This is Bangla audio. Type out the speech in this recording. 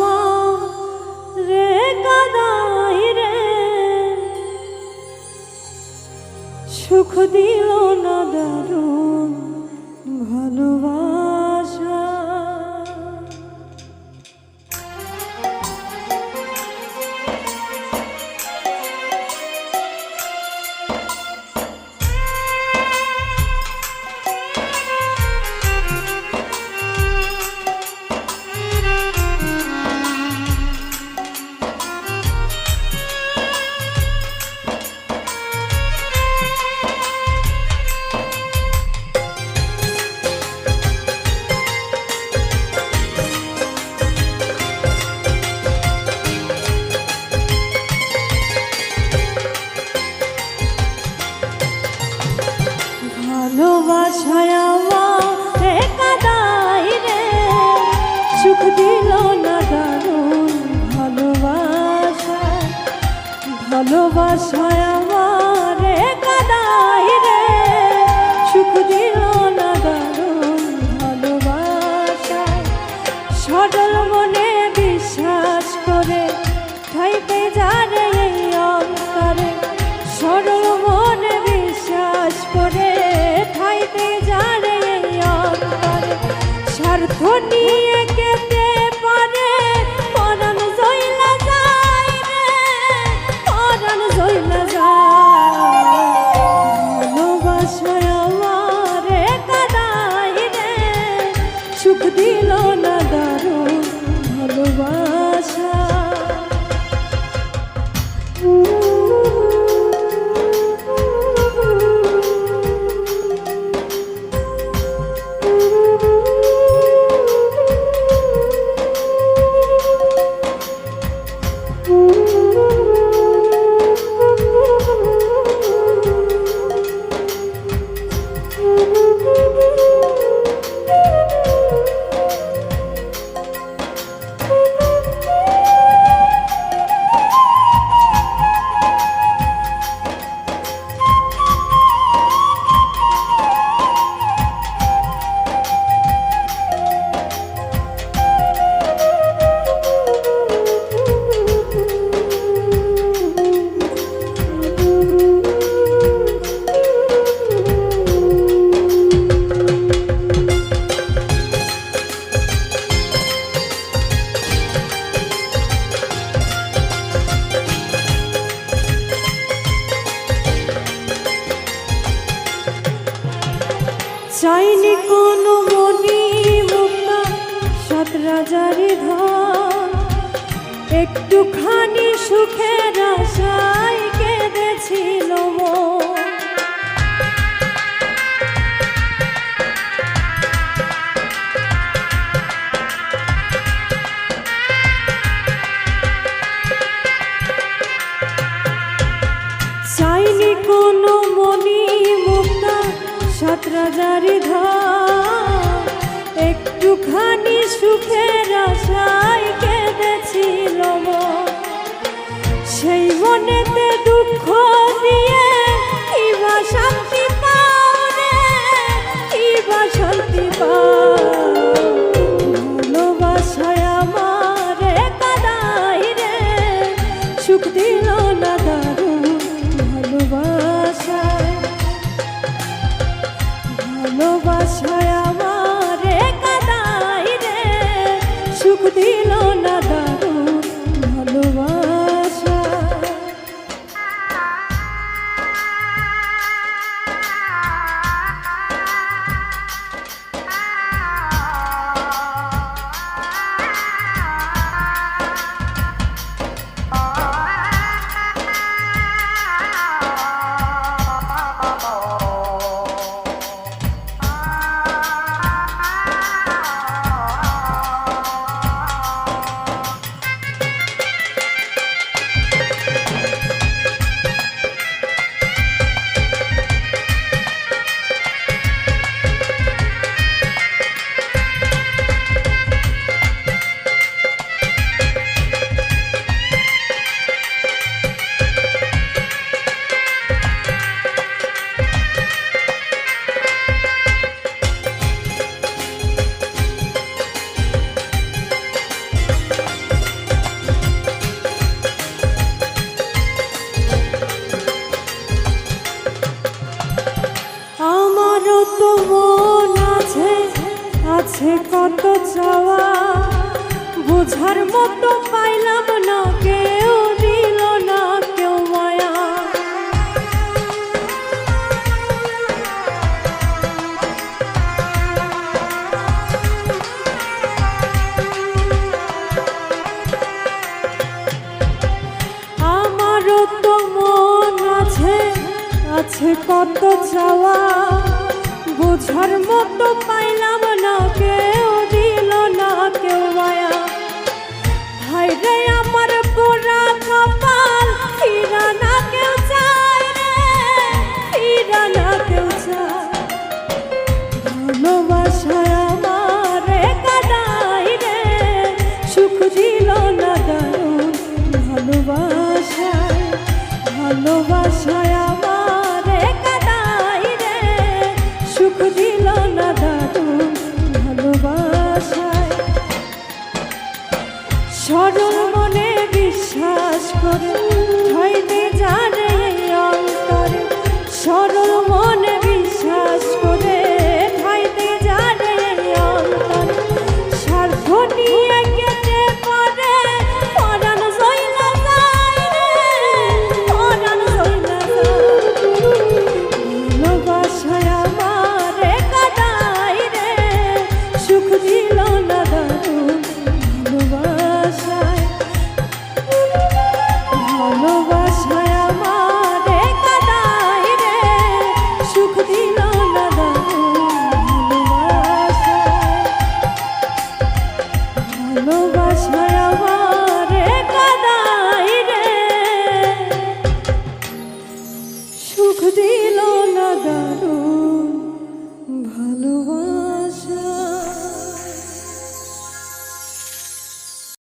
মা রে রে। সুখ দিল না দারুণ ভালোবাসা। ভালোবাসায় আমার কাদাই রে। সুখ দিল না দারুণ ভালোবাসা সরল মনে সুখ দিল না। চাইনি কোনো মনি মুক্তা সাত রাজার ধন একটুখানি সুখের আশায় কেঁদেছিল মন। সাত রাজারি একটুখানি সুখের আশায় কেঁদেছিল। সেই মনেতে দুঃখ দিয়ে কিবা শান্তি কত মন আছে আছে কত চাওয়া। বোঝার মতো পাইলাম না, কেউ দিল না, কেউ মায়া। আমারও তো মন আছে আছে কত চাওয়া। বোঝার মতো পাইলাম না, কেউ দিল না, কেউ মায়া। হায় রে আমার পোড়া কপাল ফিরা না কেউ চায় রে না কেউ চায়। ভালোবাসায়। ভালোবাসায় আমারে সুখ দিল না সরল মনে বিশ্বাস করে